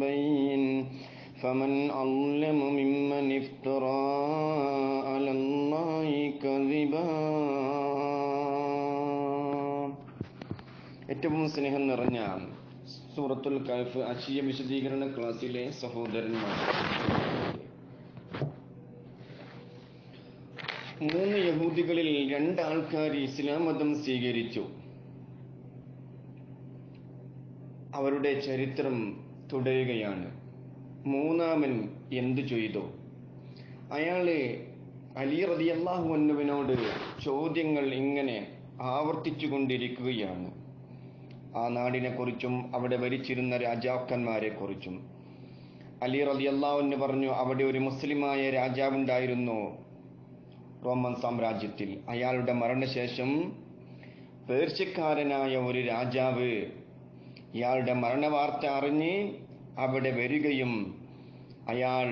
بين فمن أظلم ممن افترى على الله كذبا ഏറ്റവും സ്നേഹം നിറഞ്ഞ സൂറത്തുൽ കൽഫ് അശീയ വിശദീകരണ ക്ലാസ്സിലെ സഹോദരന്മാർ മൂന്ന് യഹൂദികളിൽ രണ്ടാൾക്കാർ ഇസ്ലാം മതം സ്വീകരിച്ചു അവരുടെ ചരിത്രം തുടരുകയാണ്. മൂന്നാമൻ എന്തു ചെയ്തു? അയാൾ അലി റതി അള്ളാഹു അന്നുവിനോട് ചോദ്യങ്ങൾ ഇങ്ങനെ ആവർത്തിച്ചു കൊണ്ടിരിക്കുകയാണ് ആ നാടിനെക്കുറിച്ചും അവിടെ ഭരിച്ചിരുന്ന രാജാക്കന്മാരെക്കുറിച്ചും. അലി അള്ളാഹുന്ന് പറഞ്ഞു അവിടെ ഒരു മുസ്ലിമായ രാജാവുണ്ടായിരുന്നു റോമൻ സാമ്രാജ്യത്തിൽ. അയാളുടെ മരണശേഷം പേർഷ്യക്കാരനായ ഒരു രാജാവ് ഇയാളുടെ മരണവാർത്ത അറിഞ്ഞ് അവിടെ വരികയും അയാൾ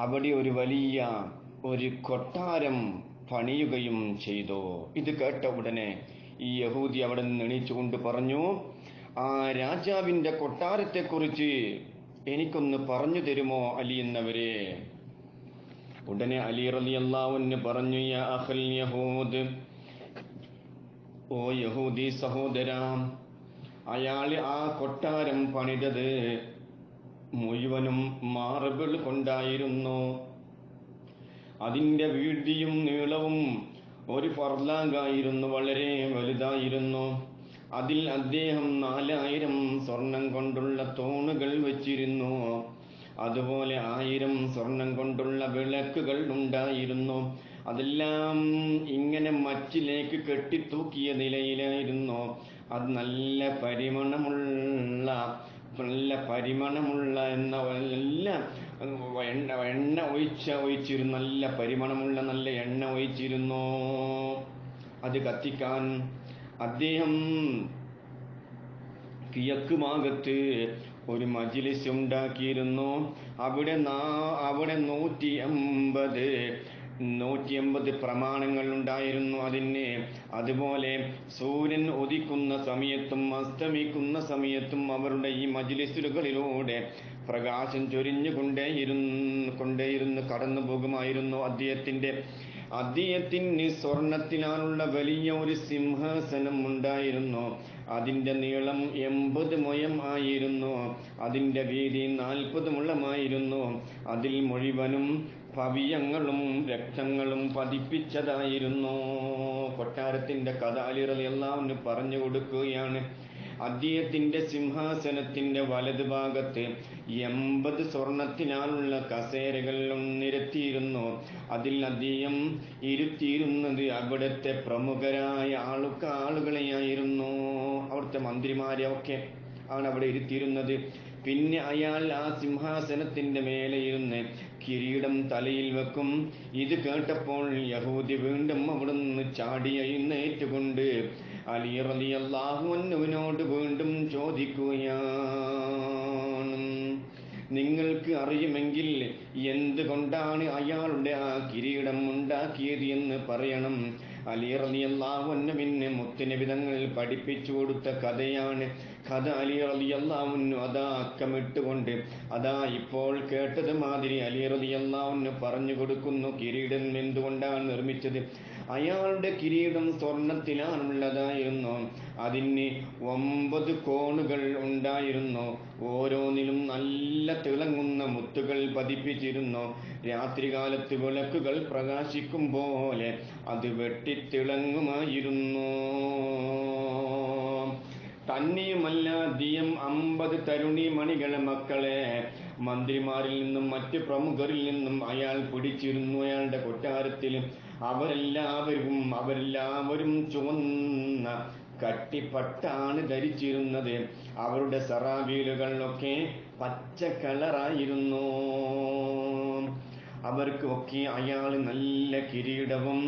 അവിടെ ഒരു വലിയ ഒരു കൊട്ടാരം പണിയുകയും ചെയ്തു. ഇത് കേട്ട ഉടനെ ഈ യഹൂദി അവിടെ നിന്ന് എണീച്ചുകൊണ്ട് പറഞ്ഞു ആ രാജാവിന്റെ കൊട്ടാരത്തെക്കുറിച്ച് എനിക്കൊന്ന് പറഞ്ഞു തരുമോ അലി എന്നവരെ? ഉടനെ അലി റലി അള്ളാവുന്ന് പറഞ്ഞു യഹൂദ് ഓ യഹൂദി സഹോദരാം അയാൾ ആ കൊട്ടാരം പണിതത് മുഴുവനും മാർബിൾ കൊണ്ടായിരുന്നു. അതിന്റെ വീതിയും നീളവും ഒരു ഫർലാഗായിരുന്നു വളരെ വലുതായിരുന്നു. അതിൽ അദ്ദേഹം നാലായിരം സ്വർണം കൊണ്ടുള്ള തൂണുകൾ വെച്ചിരുന്നു. അതുപോലെ ആയിരം സ്വർണം കൊണ്ടുള്ള വിളക്കുകൾ ഉണ്ടായിരുന്നു. അതെല്ലാം ഇങ്ങനെ മറ്റിലേക്ക് കെട്ടിത്തൂക്കിയ നിലയിലായിരുന്നു. അത് നല്ല പരിമണമുള്ള നല്ല പരിമണമുള്ള എന്ന നല്ല എണ്ണ എണ്ണ ഒഴിച്ച ഒഴിച്ചിരുന്നു നല്ല പരിമണമുള്ള നല്ല എണ്ണ ഒഴിച്ചിരുന്നു. അത് കത്തിക്കാൻ അദ്ദേഹം കിഴക്ക് ഭാഗത്ത് ഒരു മജിലിസ് ഉണ്ടാക്കിയിരുന്നു അവിടെ നാ അവിടെ നൂറ്റി അമ്പത് നൂറ്റി എൺപത് പ്രമാണങ്ങൾ ഉണ്ടായിരുന്നു അതിന്. അതുപോലെ സൂര്യൻ ഉദിക്കുന്ന സമയത്തും അസ്തമിക്കുന്ന സമയത്തും അവരുടെ ഈ മജിലിസുകളിലൂടെ പ്രകാശം ചൊരിഞ്ഞു കൊണ്ടേയിരുന്നു കടന്നു പോകുമായിരുന്നു അദ്ദേഹത്തിന്റെ. അദ്ദേഹത്തിന് സ്വർണത്തിനാലുള്ള വലിയ ഒരു സിംഹാസനം ഉണ്ടായിരുന്നു. അതിന്റെ നീളം എൺപത് മുയം ആയിരുന്നു. അതിന്റെ വീതി നാൽപ്പത് മുളമായിരുന്നു അതിൽ മുഴുവനും ഭവ്യങ്ങളും രക്തങ്ങളും പതിപ്പിച്ചതായിരുന്നു. കൊട്ടാരത്തിന്റെ കഥ അലിറലെല്ലാം പറഞ്ഞു കൊടുക്കുകയാണ്. അദ്ദേഹത്തിന്റെ സിംഹാസനത്തിന്റെ വലതുഭാഗത്ത് എൺപത് സ്വർണത്തിനാലുള്ള കസേരകൾ നിരത്തിയിരുന്നു. അതിൽ അദ്ദേഹം ഇരുത്തിയിരുന്നത് അവിടുത്തെ പ്രമുഖരായ ആളുക ആളുകളെയായിരുന്നു. അവിടുത്തെ മന്ത്രിമാരെ ഒക്കെ ആണ് അവിടെ ഇരുത്തിയിരുന്നത്. പിന്നെ അയാൾ ആ സിംഹാസനത്തിന്റെ മേലെ ഇരുന്ന് കിരീടം തലയിൽ വെക്കും. ഇത് കേട്ടപ്പോൾ യഹൂദി വീണ്ടും അവിടുന്ന് ചാടി എഴുന്നേറ്റുകൊണ്ട് അലി റലി അള്ളാഹുവിനോട് വീണ്ടും ചോദിക്കുകയാണ് നിങ്ങൾക്ക് അറിയുമെങ്കിൽ എന്തുകൊണ്ടാണ് അയാളുടെ ആ കിരീടം ഉണ്ടാക്കിയത് എന്ന് പറയണം. അലി റലി അള്ളാഹുവിന് മുത്തുനിബിതങ്ങൾ പഠിപ്പിച്ചു കൊടുത്ത കഥയാണ്. കഥ അലി റലി അള്ളാഹുന്നു അതാ അക്കമിട്ടുകൊണ്ട് അതാ ഇപ്പോൾ കേട്ടത് മാതിരി അലി റലി പറഞ്ഞു കൊടുക്കുന്നു കിരീടം എന്തുകൊണ്ടാണ് നിർമ്മിച്ചത്? അയാളുടെ കിരീടം സ്വർണത്തിലാണുള്ളതായിരുന്നു. അതിന് ഒമ്പത് കോണുകൾ ഉണ്ടായിരുന്നു. ഓരോന്നിലും നല്ല തിളങ്ങുന്ന മുത്തുകൾ പതിപ്പിച്ചിരുന്നു. രാത്രികാലത്ത് വിളക്കുകൾ പ്രകാശിക്കും പോലെ അത് വെട്ടിത്തിളങ്ങുമായിരുന്നു തന്നെയുമല്ല ദിയം അമ്പത് തരുണി മണികളെ മക്കളെ. മന്ത്രിമാരിൽ നിന്നും മറ്റ് പ്രമുഖരിൽ നിന്നും അയാൾ പിടിച്ചിരുന്നു അയാളുടെ കൊട്ടാരത്തിൽ. അവരെല്ലാവരും അവരെല്ലാവരും ചുവന്ന കട്ടിപ്പട്ടാണ് ധരിച്ചിരുന്നത്. അവരുടെ സറാബീലുകളിലൊക്കെ പച്ച കളറായിരുന്നു. അവർക്ക് ഒക്കെ അയാൾ നല്ല കിരീടവും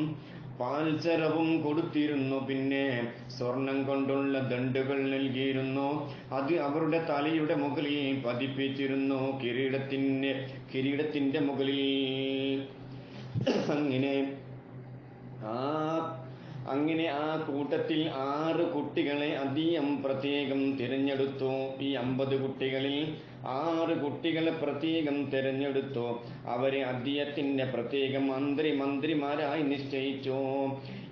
പാൽസരവും കൊടുത്തിരുന്നു. പിന്നെ സ്വർണം കൊണ്ടുള്ള ദണ്ടുകൾ നൽകിയിരുന്നു. അത് അവരുടെ തലയുടെ മുകളിൽ പതിപ്പിച്ചിരുന്നു. കിരീടത്തിന്റെ കിരീടത്തിന്റെ മുകളിൽ. അങ്ങനെ ആ അങ്ങനെ ആ കൂട്ടത്തിൽ ആറ് കുട്ടികളെ അധികം പ്രത്യേകം തിരഞ്ഞെടുത്തു. ഈ അമ്പത് കുട്ടികളിൽ ആറ് കുട്ടികളെ പ്രത്യേകം തിരഞ്ഞെടുത്തു. അവരെ അദ്ദേഹത്തിന്റെ പ്രത്യേക മന്ത്രി മന്ത്രിമാരായി നിശ്ചയിച്ചു.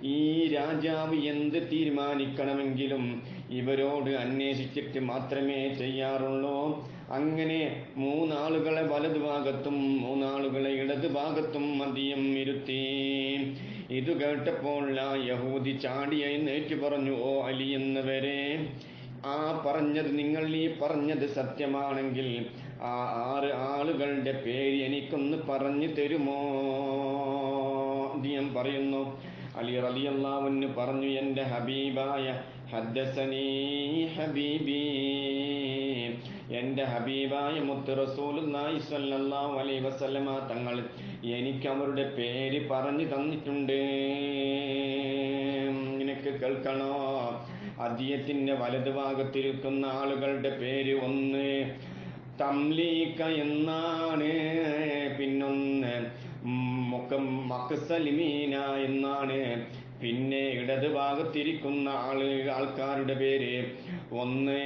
ഈ രാജാവ് എന്ത് തീരുമാനിക്കണമെങ്കിലും ഇവരോട് അന്വേഷിച്ചിട്ട് മാത്രമേ ചെയ്യാറുള്ളൂ. അങ്ങനെ മൂന്നാളുകളെ വലതുഭാഗത്തും മൂന്നാളുകളെ ഇടതുഭാഗത്തും മതിയം ഇരുത്തി. ഇത് കേട്ടപ്പോൾ ആ യഹൂദി ചാടി എഴുന്നേറ്റ് പറഞ്ഞു ഓ അലി എന്നവരെ ആ പറഞ്ഞത് നിങ്ങൾ ഈ പറഞ്ഞത് സത്യമാണെങ്കിൽ ആ ആറ് ആളുകളുടെ പേര് എനിക്കൊന്ന് പറഞ്ഞു തരുമോ? ഞാൻ പറയുന്നു അലി റളിയല്ലാഹുവിന് പറഞ്ഞു എന്റെ ഹബീബായ ഹദ്ദസനീ ഹബീബി എന്റെ ഹബീബായ മുത്ത് റസൂലുള്ളാഹി സ്വല്ലല്ലാഹു അലൈഹി വസല്ലമ തങ്ങൾ എനിക്ക് അവരുടെ പേര് പറഞ്ഞു തന്നിട്ടുണ്ട്. കേൾക്കണോ? അദ്ദേഹത്തിന്റെ വലതുഭാഗത്തിരിക്കുന്ന ആളുകളുടെ പേര് ഒന്ന്. തംലീക്ക എന്നാണ്. പിന്നൊന്ന് മുഖം മക്സലിമീന എന്നാണ്. പിന്നെ ഇടത് ഭാഗത്തിരിക്കുന്ന ആൾ ആൾക്കാരുടെ പേര് ഒന്ന്.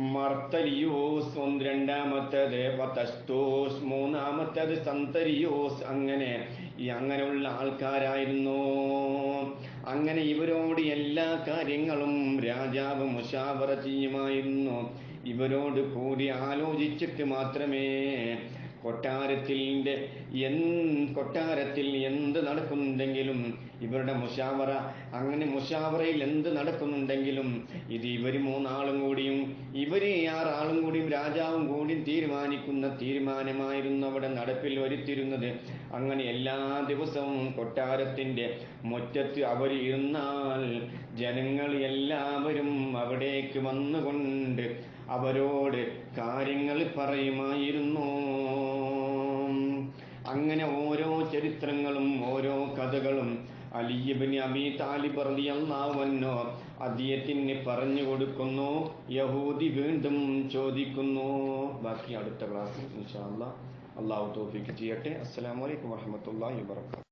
മർത്തരിയോസ് ഒന്ന് രണ്ടാമത്തത് പത്തസ്തോസ് മൂന്നാമത്തത് സന്തരിയൂസ് അങ്ങനെ അങ്ങനെയുള്ള ആൾക്കാരായിരുന്നു. അങ്ങനെ ഇവരോട് എല്ലാ കാര്യങ്ങളും രാജാവ് മുഷാവറ ചെയ്യുമായിരുന്നു. ഇവരോട് കൂടി ആലോചിച്ചിട്ട് മാത്രമേ കൊട്ടാരത്തിന്റെ എൻ കൊട്ടാരത്തിൽ എന്ത് നടക്കുന്നുണ്ടെങ്കിലും ഇവരുടെ മുഷാവറ അങ്ങനെ മുഷാവറയിൽ എന്ത് നടക്കുന്നുണ്ടെങ്കിലും ഇത് ഇവർ മൂന്നാളും കൂടിയും ഇവർ ആറാളും കൂടിയും രാജാവും കൂടിയും തീരുമാനിക്കുന്ന തീരുമാനമായിരുന്നു അവിടെ നടപ്പിൽ വരുത്തിയിരുന്നത്. അങ്ങനെ എല്ലാ ദിവസവും കൊട്ടാരത്തിന്റെ മുറ്റത്ത് അവർ ഇരുന്നാൽ ജനങ്ങൾ എല്ലാവരും അവിടേക്ക് വന്നുകൊണ്ട് അവരോട് കാര്യങ്ങൾ പറയുമായിരുന്നു. അങ്ങനെ ഓരോ ചരിത്രങ്ങളും ഓരോ കഥകളും അലിയബിന് അബി താലിബ് റളിയല്ലാഹുവന്നോ അദിയത്തിനെ പറഞ്ഞു കൊടുക്കുന്നു. യഹൂദി വീണ്ടും ചോദിക്കുന്നു. ബാക്കി അടുത്ത ക്ലാസ്സിൽ ഇൻഷാ അല്ലാ അള്ളാഹു തോഫിക്ക് ചെയ്യട്ടെ. അസ്സലാമു അലൈക്കും വറഹ്മത്തുള്ളാഹി വബറകാതുഹു